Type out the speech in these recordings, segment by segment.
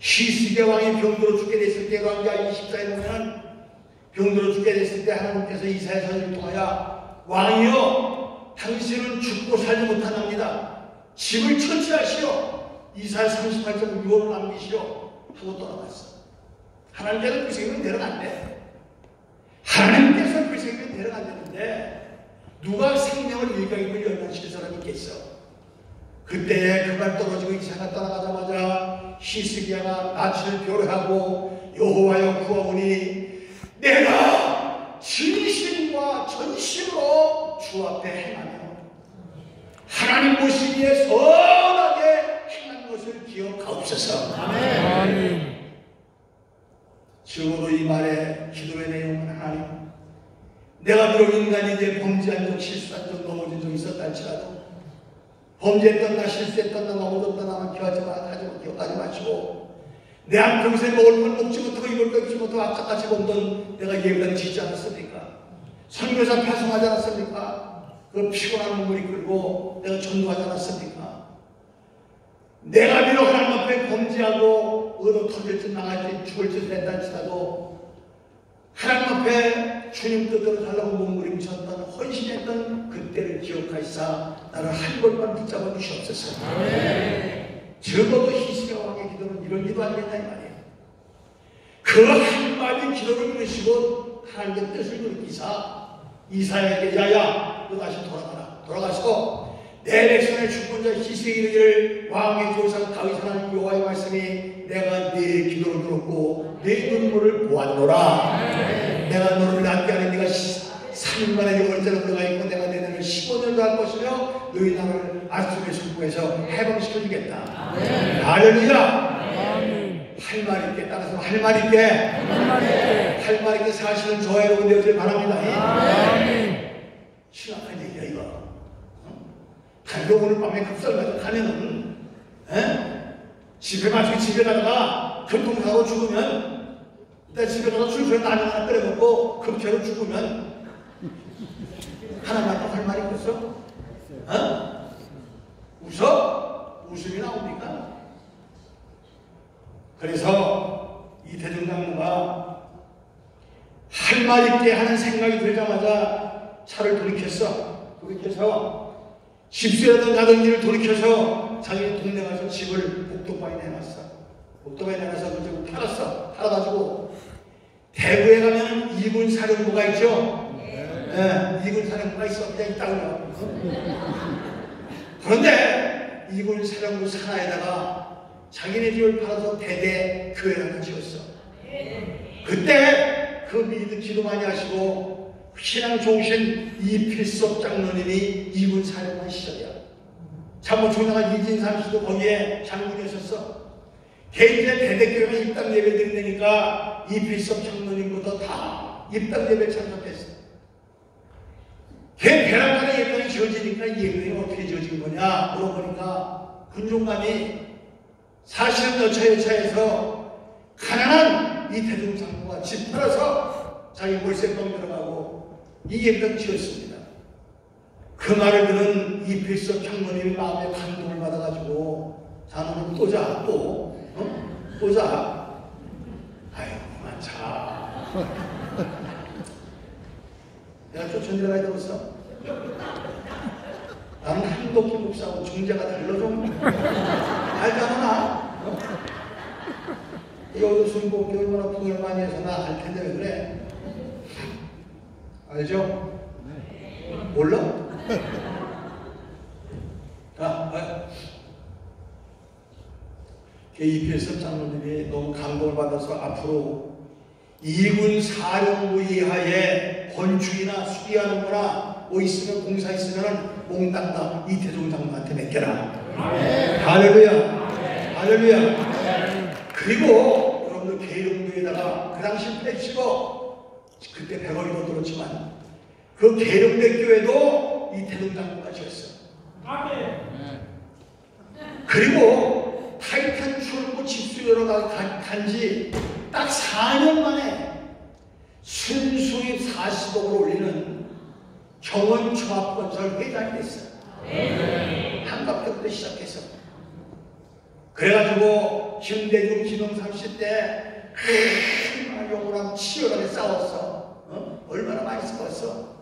시스게 왕이 병들어 죽게 됐을 때 왕기하 24에 보면 병들어 죽게 됐을 때 하나님께서 이사야 선을 통하여 왕이여 당신은 죽고 살지 못하납니다. 집을 처치하시오. 이사야 38장 6월을 남기시오. 하고 떠나갔어. 하나님께서 그 생명이 내려간대. 하나님께서 그 생명이 내려간다는데 누가 생명을 일각임을 연단시킬 사람이 있겠어? 그때에 그만 떨어지고 이사가 떠나가자마자 히스기야가 낯을 표하고 여호와여 구하오니 내가 진심과 전심으로 주 앞에 행하며 하나님 보시기에 선하게 행한 것을 기억하옵소서. 아멘. 적어도 이 말의 기도의 내용은 하나님 내가 비록 인간인데 범죄한 적 실수한 적 넘어진 적 있었다 할지라도 범죄했던 나 실수했던 나 넘어졌던 나만 기하지 마 하지 마 기억하지 마시고 내 한평생 먹을 걸 먹지 못하고 입을 걸 입지 못하고 악착같이 본던 내가 예배당 짓지 않았습니까? 선교사 파송하지 않았습니까? 그 피곤한 눈물이 끓고 내가 전도하지 않았습니까? 내가 비록 하나님 앞에 범죄하고 얻어 터질 듯 나갈 듯 죽을 듯 했다 할지라도 하나님 앞에 주님 뜻대로 살라고 몸부림쳤던 헌신했던 그때를 기억하시사 나를 한 번만 붙잡아 주시옵소서. 적어도 히스기야 왕의 기도는 이런 기도 아니겠냐 이 말이에요. 그 한마디 기도를 들으시고 하나님의 뜻을 느끼사 이사야에게 야야 너 다시 돌아가라. 돌아가서 내 백성의 주권자 히스기를 왕의 조상 다윗 하나님 여호와의 말씀이 내가 네 기도를 들었고 네 눈물을 보았노라. 내가 너를 낫게 하는 네가 3일 만에 네 월자로 들어가 있고 내가 내년을 15년도 할 것이며 너희 나라를 아수르의 손구에서 해방시켜주겠다. 할렐루야! 할말 있게 따라서 할 말 있게. 할말 있게 사실은 여러분 되어질 바랍니다. 심각한 얘기 가려 오늘 밤에 급살 가지고 가면은 에? 집에 가지고 집에 가다가 교통사고 죽으면 일단 집에 가서 술술에 라면 하나 끓여 먹고 급체로 죽으면 하나만 또 할 말이 있겠어? 어? 웃어? 웃음이 나옵니까? 그래서 이 대중장로가 할 말 있게 하는 생각이 들자마자 차를 돌이켰어. 돌이켜서 집수라든 가든지를 돌이켜서 자기 동네 가서 집을 복도바에 내놨어. 복도바에 내놔서 그 집을 팔았어. 팔아가지고 대구에 가면 이군 사령부가 있죠. 네, 이군 사령부가 있어. 그냥 있다고 요. 그런데 이군 사령부 산하에다가 자기네 집을 팔아서 대대 교회를 하나 지었어. 그때 그 미드 기도 많이 하시고 신앙 좋으신 이필섭 장로님이 이군 사령관 시절이야. 참모 총장한 이진삼 씨도 거기에 장군이었었어. 개인의 대대교회가 입당 예배 드린다니까 이필섭 장로님부터 다 입당 예배 참석했어. 걔 베란다에 예배당이 지어지니까 이 예배당이 어떻게 지어진 거냐 물어보니까 군종감이 사실은 여차여차해서 가난한 이 대중상부가 집 팔아서 자기 월세방 들어가고 이 예배당 지었습니다. 그 말을 들은 이 필석 장로님이 마음에 감동을 받아가지고 자는 또 자, 또, 어? 또 자. 아유, 그만 자. 내가 쫓아내려가야 되겠어? 나는 한독기 목사하고 중재가 달라 좀. 알지 않아? 여기 순복이 얼마나 풍을 많이 해서 나 알 텐데 왜 그래? 알죠? 몰라? 아, 아. 이필섭 장로님이 너무 감동을 받아서 앞으로 이군 사령부 이하에 건축이나 수리하는 거나 뭐 있으면 공사 있으면 몽땅 다 이태종 장로한테 맡겨라. 할렐루야. 할렐루야. 그리고 여러분들 계룡교에다가 그 당시 110억 그때 100억이 더 들었지만 그 계룡대 교회도 이태종 장로가 지었어. 그리고 타이탄 출구 집수료로 간지 딱 4년 만에 순수입 40억을 올리는 경원 종합건설 회장이 됐어요. 한갑 때부터 시작해서. 그래가지고 김대중, 김영삼 시대 얼마나 용어랑 치열하게 싸웠어. 어? 얼마나 많이 싸웠어.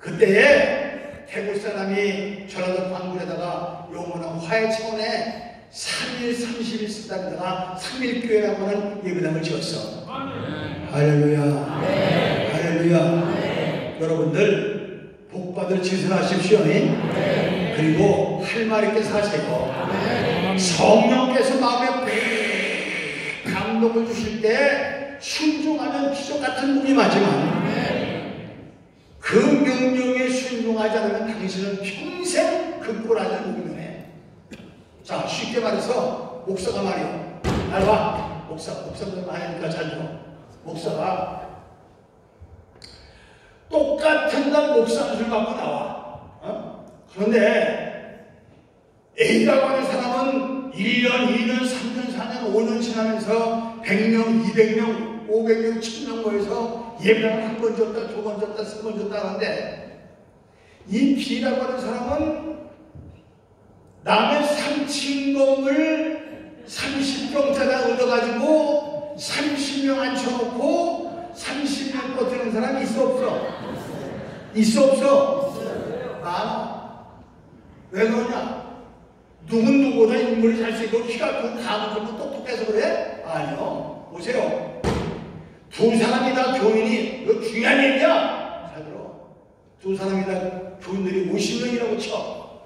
그때에 태국 사람이 전라도 광군에다가 용어랑 화해 차원에 3일 30일 쓰다가 3일 교회라고 하는 예배당을 지었어. 할렐루야. 할렐루야. 여러분들 복받을 짓을 하십시오. 그리고 할 말 있게 사세요. 성령께서 마음에 감동을 주실 때 순종하면 기적 같은 복이 맞지만 그 명령에 순종하지 않으면 당신은 평생 극골하는 운명해. 자, 쉽게 말해서 목사가 말이야. 알아? 목사, 목사들 많으니까 잘 들어. 목사가 똑같은 날 목사 술 갖고 나와. 어? 그런데 A라고 하는 사람은 1년, 2년, 3년, 4년, 5년 지나면서 100명, 200명, 500명, 1000명 모여서 예배를 한 번 줬다, 두 번 줬다, 세 번 줬다 하는데 이 B라고 하는 사람은 남의 삼층동을 30평짜리 얻어가지고 30명 앉혀놓고 30명 버티는 사람이 있어 없어? 있어 없어? 많아. 왜 그러냐? 누군 누구보다 인물이 잘생기고 키가 크고 가문 좋고 똑똑해서 그래? 아니요. 보세요. 두 사람이 다 교인이 이거 중요한 얘기야. 잘 들어. 두 사람이 다 교인들이 50명이라고 쳐.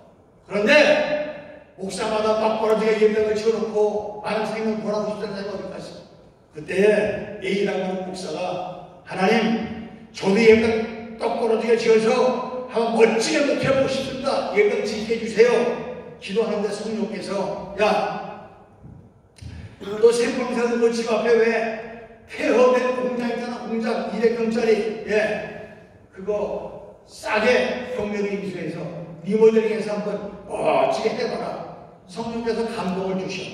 그런데 목사마다 막 벌어지게 예배당을 지어놓고 많은 생명 보라고 싶다는 생각이 어디 갔어. 그때 하는 목사가 하나님 저도 예배당 떡벌어지게 지어서 한번 멋지게 높여보고 싶습니다. 예배당 짓게 해주세요. 기도하는데 성령께서 야, 너 생방사는 너집 앞에 왜 폐허된 공장 있잖아 공장. 200평짜리. 예. 그거 싸게 경매로 인수해서 리모델링 해서 한번 멋지게 해봐라. 성령께서 감동을 주셔.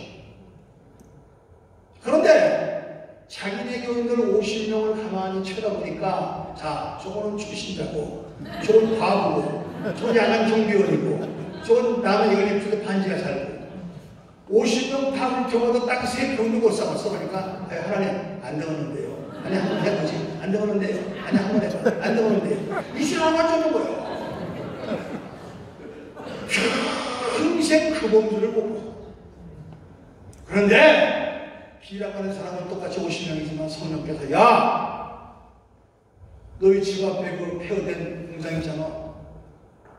그런데 자기네 교인들 50명을 가만히 쳐다보니까 자 저거는 주신자고 저건 과부고 저건 야간 경비원이고 저건 남의 입주도 반지가 살고. 50명 다 훑어봐도 딱세 병도 못 삼았어 그러니까. 하나님 안 되었는데요. 아니 한번 해보지. 안 되었는데요 아니 한번 해봐. 안 이신 한번 주는 거예요? 평생 그 범주를 못 봐. 그런데 비라고 하는 사람은 똑같이 50명이지만 성령께서 야! 너희 집 앞에 그 폐허된 공장 있잖아.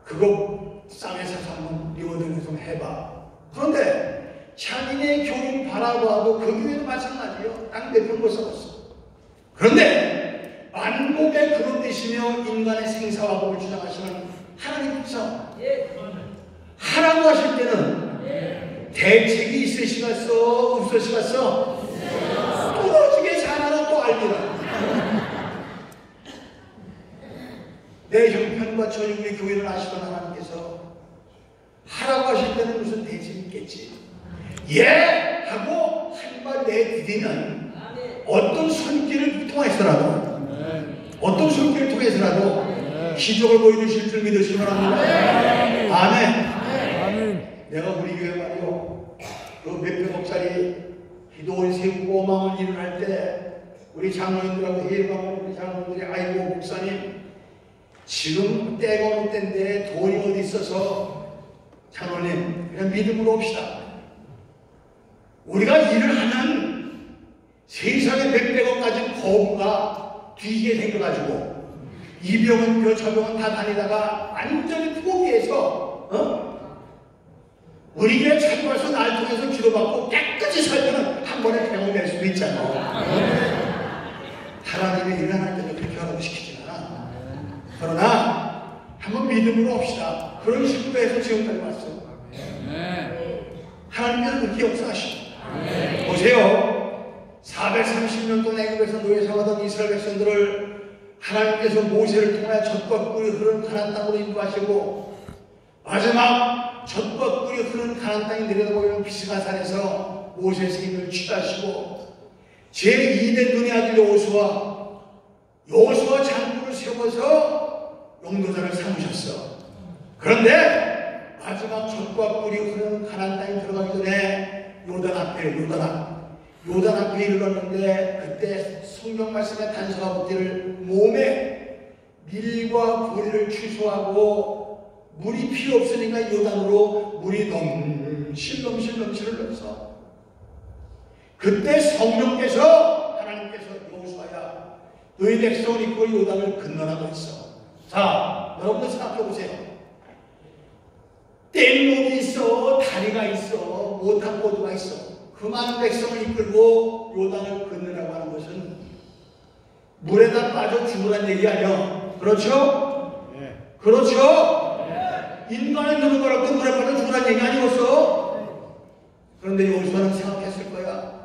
그거 쌍에 사서 한번 리워딩 좀 해봐. 그런데 자기네 교인 바라봐도 그 교회도 마찬가지예요 땅 대평 거 써봤어 그런데 만국의 그런 뜻이며 인간의 생사와 법을 주장하시는 하나님께서 하라고 하실 때는 대책이 있으시겠어? 없으시겠어? 떨어지게 잘하나 또 알리라. 내 형편과 우리 교회를 아시던 하나님께서 하라고 하실 때는 무슨 대책이 있겠지. 예! 하고 한 발 내디디면 어떤 손길을 통해서라도 어떤 손길을 통해서라도 기적을 보여주실 줄 믿으시기 바랍니다. 아멘. 내가 우리 교회 말이요. 그 몇 백억짜리 기도원 세우고 마을 일을 할 때 우리 장로님들하고 회의하고 우리 장로님들이 아이고 목사님 지금 때가 올 때인데 돈이 어디 있어서 장로님 그냥 믿음으로 옵시다. 우리가 일을 하는 세상에 몇백억 가진 거부가 뒤게 생겨가지고 이 병은 그저 병은 다 다니다가 완전히 포기해서 어? 우리 교회 찾아와서 날 통해서 기도받고 깨끗이 살면 한 번에 병을 낼 수도 있잖아. 하나님의 일을 하는 때도 그렇게 하라고 시키진 않아. 그러나 한번 믿음으로 합시다. 그런 식으로 해서 지금까지 왔어. 하나님께서 그렇게 역사하시고 보세요. 430년 동안 애굽에서 노예 생활하던 이스라엘 백성들을 하나님께서 모세를 통하여 젖과 꿀이 흐르는 가난 땅으로 인도하시고 마지막 젖과 꿀이 흐르는 가난 땅이 내려다보이는 비스가산에서 모세의 생명을 취하시고 제2대 눈의 아들 여호수아 여호수아 장군을 세워서 용도자를 삼으셨어. 그런데 마지막 젖과 꿀이 흐르는 가난 땅에 들어가기 전에 요단 앞에 요단 앞. 요단 앞에 이르렀는데 그때 성경 말씀의 단서가 붙기를 몸에 밀과 고리를 취소하고 물이 필요 없으니까 요단으로 물이 넘실 넘실 넘실 흘러서 그때 성령께서 하나님께서 여호수아야 너희 백성을 이끌고 요단을 건너라고 했어. 자, 여러분들 생각해 보세요. 뗏목이 있어, 다리가 있어, 모탑보드가 있어. 그 많은 백성을 이끌고 요단을 건너라고 하는 것은 물에다 빠져 죽으란 얘기 아니야. 그렇죠? 네. 그렇죠? 인간의 눈을 걸었고 물에 빠져 죽으란 얘기 아니었어? 그런데 여호수아는 생각했을 거야.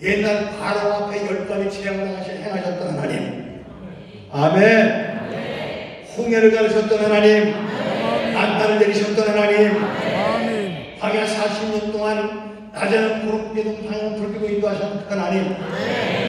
옛날 바로 앞에 열 가지 재앙을 행하셨던 하나님. 아멘. 홍해를 가르셨던 하나님. 내리셨던 하나님. 아멘. 광야 40년 동안 낮에는 구름 꾸게 동 방향을 불 끄고 인도하셨던 하나님.